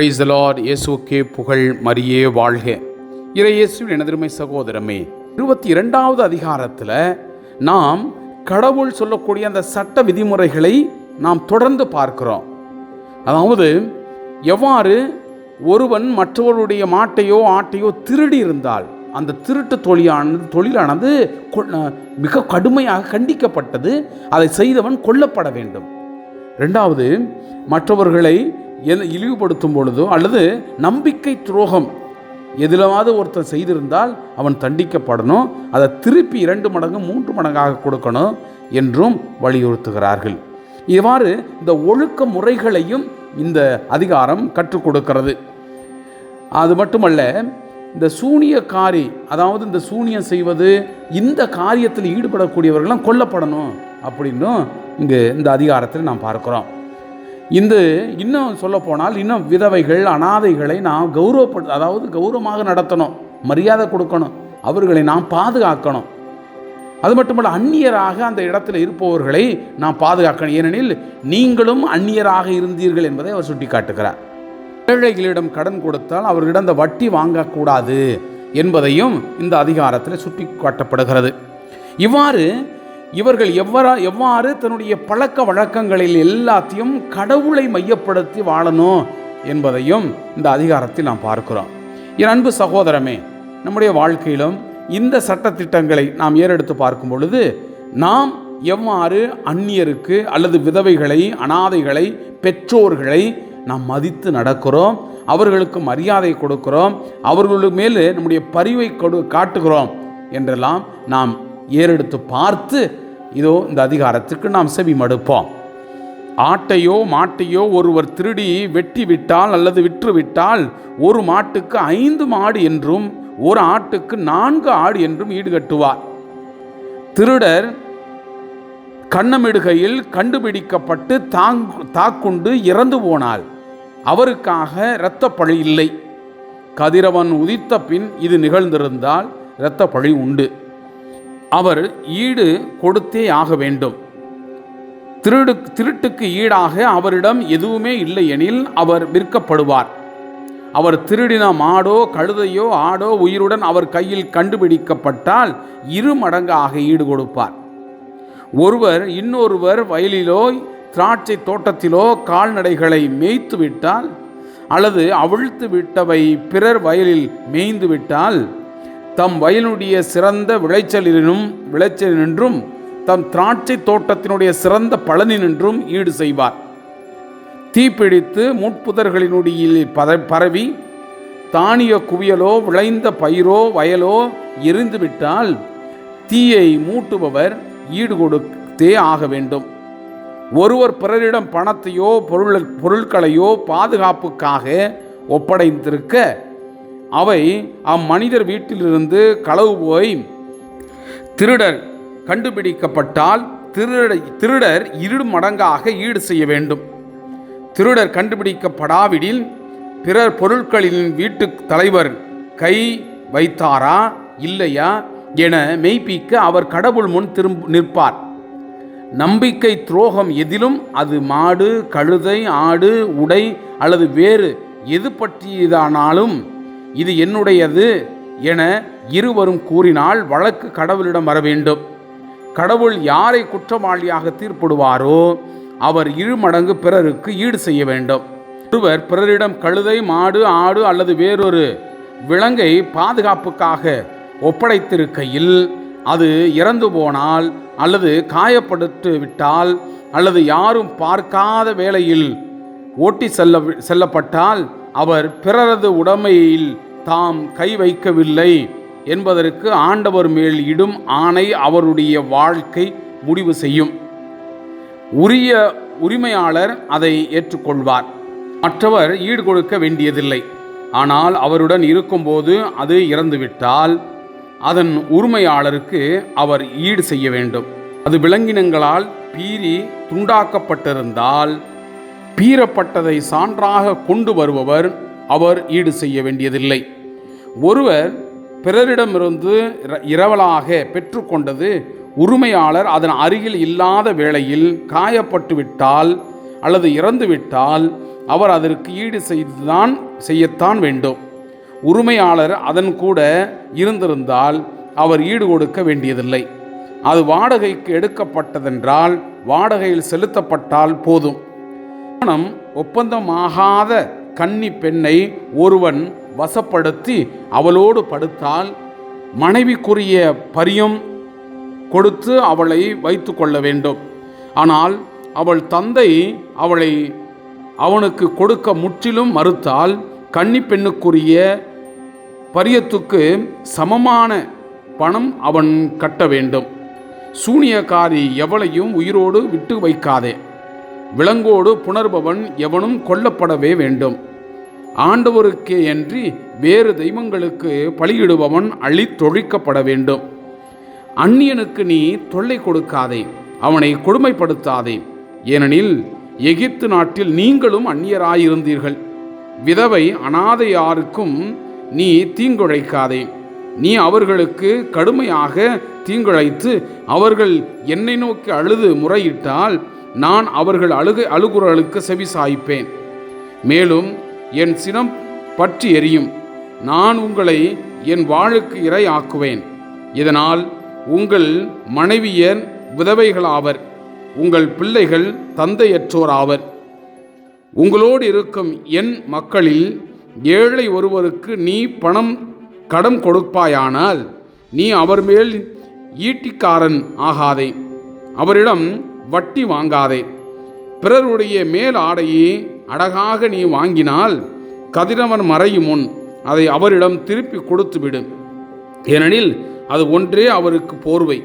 Price Lord இயேசுக்கே புகழ் மரியே வாழ்க. இறை இயேசுவின் எனதருமை சகோதரமே இருபத்தி இரண்டாவது அதிகாரத்தில் நாம் கடவுள் சொல்லக்கூடிய அந்த சட்ட விதிமுறைகளை நாம் தொடர்ந்து பார்க்கிறோம். அதாவது எவ்வாறு ஒருவன் மற்றவருடைய மாட்டையோ ஆட்டையோ திருடி இருந்தால் அந்த திருட்டு தொழிலானது தொழிலானது கொ- மிக கடுமையாக கண்டிக்கப்பட்டது அதை செய்தவன் கொல்லப்பட வேண்டும். ரெண்டாவது மற்றவர்களை இழிவுபடுத்தும் பொழுதோ அல்லது நம்பிக்கை துரோகம் எதிலாவது ஒருத்தர் செய்திருந்தால் அவன் தண்டிக்கப்படணும். அதை திருப்பி இரண்டு மடங்கு மூன்று மடங்காக கொடுக்கணும் என்றும் வலியுறுத்துகிறார்கள். இவ்வாறு இந்த ஒழுக்க முறைகளையும் இந்த அதிகாரம் கற்றுக் கொடுக்கிறது. அது மட்டுமல்ல இந்த சூனியக்காரி அதாவது இந்த சூனியம் செய்வது இந்த காரியத்தில் ஈடுபடக்கூடியவர்கள்லாம் கொல்லப்படணும் அப்படின்னும் இங்கு இந்த அதிகாரத்தில் நாம் பார்க்கிறோம். இந்த இன்னும் சொல்லப்போனால் இன்னும் விதவைகள் அனாதைகளை நாம் கௌரவப்படு அதாவது கௌரவமாக நடத்தணும் மரியாதை கொடுக்கணும் அவர்களை நாம் பாதுகாக்கணும். அது மட்டுமல்ல அந்நியராக அந்த இடத்துல இருப்பவர்களை நாம் பாதுகாக்கணும். ஏனெனில் நீங்களும் அந்நியராக இருந்தீர்கள் என்பதை அவர் சுட்டி காட்டுகிறார் ஏழைகளிடம் கடன் கொடுத்தால் அவர்களிடம் அந்த வட்டி வாங்கக்கூடாது என்பதையும் இந்த அதிகாரத்தில் சுட்டி காட்டப்படுகிறது இவ்வாறு இவர்கள் எவ்வரா எவ்வாறு தன்னுடைய பழக்க வழக்கங்களில் எல்லாத்தையும் கடவுளை மையப்படுத்தி வாழணும் என்பதையும் இந்த அதிகாரத்தில் நாம் பார்க்கிறோம். என் அன்பு சகோதரமே நம்முடைய வாழ்க்கையிலும் இந்த சட்டத்திட்டங்களை நாம் ஏறெடுத்து பார்க்கும் பொழுது நாம் எவ்வாறு அந்நியருக்கு அல்லது விதவைகளை அனாதைகளை பெற்றோர்களை நாம் மதித்து நடக்கிறோம் அவர்களுக்கு மரியாதை கொடுக்கிறோம் அவர்களுக்கு மேலே நம்முடைய பரிவை கொடு காட்டுகிறோம் என்றெல்லாம் நாம் ஏறெடுத்து பார்த்து இதோ இந்த அதிகாரத்துக்கு நாம் செவி மடுப்போம் ஆட்டையோ மாட்டையோ ஒருவர் திருடி வெட்டி விட்டால் அல்லது விற்று விட்டால் ஒரு மாட்டுக்கு ஐந்து மாடு என்றும் ஒரு ஆட்டுக்கு நான்கு ஆடு என்றும் ஈடுகட்டுவார். திருடர் கண்ணமிடுகையில் கண்டுபிடிக்கப்பட்டு தாங் தாக்குண்டு இறந்து போனால் அவருக்காக இரத்தப் பழி இல்லை. கதிரவன் உதித்த பின் இது நிகழ்ந்திருந்தால் இரத்தப் பழி உண்டு. அவர் ஈடு கொடுத்தே ஆக வேண்டும். திருடு திருட்டுக்கு ஈடாக அவரிடம் எதுவுமே இல்லை எனில் அவர் விற்கப்படுவார். அவர் திருடின மாடோ கழுதையோ ஆடோ உயிருடன் அவர் கையில் கண்டுபிடிக்கப்பட்டால் இரு மடங்காக ஈடு கொடுப்பார். ஒருவர் இன்னொருவர் வயலிலோ திராட்சை தோட்டத்திலோ கால்நடைகளை மேய்த்து விட்டால் அல்லது அவிழ்த்து விட்டவை பிறர் வயலில் மேய்ந்து விட்டால் தம் வயலுடைய சிறந்த விளைச்சலினும் விளைச்சலினின்றும் தம் திராட்சை தோட்டத்தினுடைய சிறந்த பலனினின்றும் ஈடு செய்வார். தீப்பிடித்து முட்புதர்களினுடைய பத பரவி தானிய குவியலோ விளைந்த பயிரோ வயலோ எரிந்துவிட்டால் தீயை மூட்டுபவர் ஈடு கொடுத்தே ஆக வேண்டும். ஒருவர் பிறரிடம் பணத்தையோ பொருள் பொருட்களையோ பாதுகாப்புக்காக ஒப்படைத்திருக்க அவை அம்மனிதர் வீட்டிலிருந்து களவு போய் திருடர் கண்டுபிடிக்கப்பட்டால் திருட திருடர் இரு மடங்காக ஈடு செய்ய வேண்டும். திருடர் கண்டுபிடிக்கப்படாவிடில் பிறர் பொருட்களின் வீட்டு தலைவர் கை வைத்தாரா இல்லையா என மெய்ப்பிக்க அவர் கடவுள் முன் திரும்ப நிற்பார். நம்பிக்கை துரோகம் எதிலும் அது மாடு கழுதை ஆடு உடை அல்லது வேறு எது பற்றியதானாலும் இது என்னுடையது என இருவரும் கூறினால் வழக்கு கடவுளிடம் வர வேண்டும். கடவுள் யாரை குற்றவாளியாக தீர்ப்பிடுவாரோ அவர் இருமடங்கு பிறருக்கு ஈடு செய்ய வேண்டும். ஒருவர் பிறரிடம் கழுதை மாடு ஆடு அல்லது வேறொரு விலங்கை பாதுகாப்புக்காக ஒப்படைத்திருக்கையில் அது இறந்து போனால் அல்லது காயப்படுத்து விட்டால் அல்லது யாரும் பார்க்காத வேளையில் ஓட்டி செல்ல செல்லப்பட்டால் அவர் பிறரது உடைமையில் தாம் கை வைக்கவில்லை என்பதற்கு ஆண்டவர் மேல் இடும் ஆணை அவருடைய வாழ்க்கை முடிவு செய்யும். உரிய உரிமையாளர் அதை ஏற்றுக்கொள்வார். மற்றவர் ஈடு கொடுக்க வேண்டியதில்லை. ஆனால் அவருடன் இருக்கும்போது அது இறந்துவிட்டால் அதன் உரிமையாளருக்கு அவர் ஈடு செய்ய வேண்டும். அது விலங்கினங்களால் பீறி துண்டாக்கப்பட்டிருந்தால் பீறப்பட்டதை சான்றாக கொண்டு வருபவர் அவர் ஈடு செய்ய வேண்டியதில்லை. ஒருவர் பிறரிடமிருந்து இர- இரவலாக பெற்றுக்கொண்டது உரிமையாளர் அதன் அருகில் இல்லாத வேளையில் காயப்பட்டு விட்டால் அல்லது இறந்துவிட்டால் அவர் அதற்கு ஈடு செய்துதான் செய்யத்தான் வேண்டும். உரிமையாளர் அதன் கூட இருந்திருந்தால் அவர் ஈடு கொடுக்க வேண்டியதில்லை. அது வாடகைக்கு எடுக்கப்பட்டதென்றால் வாடகையில் செலுத்தப்பட்டால் போதும். திருமணம் ஒப்பந்தமாகாத கன்னி பெண்ணை ஒருவன் வசப்படுத்தி அவளோடு படுத்தால் மனைவிக்குரிய பரியம் கொடுத்து அவளை வைத்து கொள்ள வேண்டும். ஆனால் அவள் தந்தை அவளை அவனுக்கு கொடுக்க முற்றிலும் மறுத்தால் கன்னி பெண்ணுக்குரிய பரியத்துக்கு சமமான பணம் அவன் கட்ட வேண்டும். சூனியக்காரி எவளையும் உயிரோடு விட்டு வைக்காதே. விலங்கோடு புணர்பவன் எவனும் கொல்லப்படவே வேண்டும். ஆண்டவருக்கே அன்றி வேறு தெய்வங்களுக்கு பலியிடுபவன் அழித்தொழிக்கப்பட வேண்டும். அந்நியனுக்கு நீ தொல்லை கொடுக்காதே அவனை கொடுமைப்படுத்தாதே. ஏனெனில் எகிப்து நாட்டில் நீங்களும் அந்நியராயிருந்தீர்கள். விதவை அனாதையாருக்கும் நீ தீங்குழைக்காதே. நீ அவர்களுக்கு கடுமையாக தீங்குழைத்து அவர்கள் என்னை நோக்கி அழுது முறையிட்டால் நான் அவர்கள் அழுகை அழுகுறலுக்கு செவி சாய்ப்பேன். மேலும் என் சினம் பற்றி எரியும். நான் உங்களை என் வாழுக்கு இரை ஆக்குவேன் இதனால் உங்கள் மனைவியர் விதவைகளாவர் உங்கள் பிள்ளைகள் தந்தையற்றோர் ஆவர். உங்களோடு இருக்கும் என் மக்களில் ஏழை ஒருவருக்கு நீ பணம் கடன் கொடுப்பாயானால் நீ அவர் மேல் ஈட்டிக்காரன் ஆகாதே. அவரிடம் வட்டி வாங்காதே. பிறருடைய மேல் ஆடையை அழகாக நீ வாங்கினால் கதிரவன் மறையும் முன் அதை அவரிடம் திருப்பி கொடுத்துவிடும் ஏனெனில் அது ஒன்றே அவருக்கு போர்வை.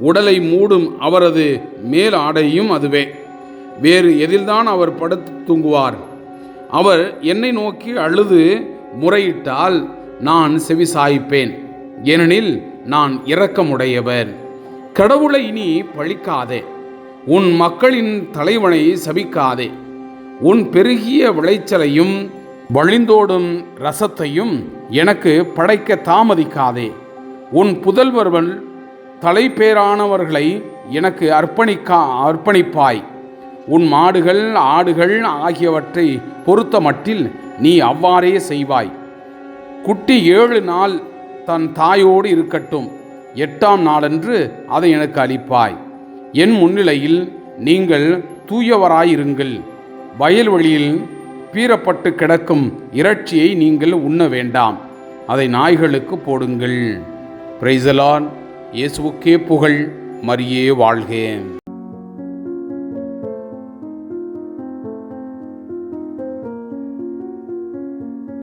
உடலை மூடும் அவரது மேல் ஆடையும் அதுவே. வேறு எதில்தான் அவர் படுத்து தூங்குவார். அவர் என்னை நோக்கி அழுது முறையிட்டால் நான் செவி சாய்ப்பேன் ஏனெனில் நான் இரக்கமுடையவர். கடவுளை இனி பழிக்காதே. உன் மக்களின் தலைவனை சபிக்காதே. உன் பெருகிய விளைச்சலையும் வழிந்தோடும் ரசத்தையும் எனக்கு படைக்க தாமதிக்காதே. உன் புதல்வர்கள் தலைப்பேரானவர்களை எனக்கு அர்ப்பணிக்கா அர்ப்பணிப்பாய். உன் மாடுகள் ஆடுகள் ஆகியவற்றை பொறுத்த மட்டில் நீ அவ்வாறே செய்வாய். குட்டி ஏழு நாள் தன் தாயோடு இருக்கட்டும். எட்டாம் நாளன்று அதை எனக்கு அளிப்பாய். என் முன்னிலையில் நீங்கள் தூயவராயிருங்கள். வயல்வெளியில் பீறப்பட்டு கிடக்கும் இறைச்சியை நீங்கள் உண்ண வேண்டாம். அதை நாய்களுக்கு போடுங்கள். பிரைசலான் இயேசுவுக்கே புகழ். மரியே வாழ்கேன்.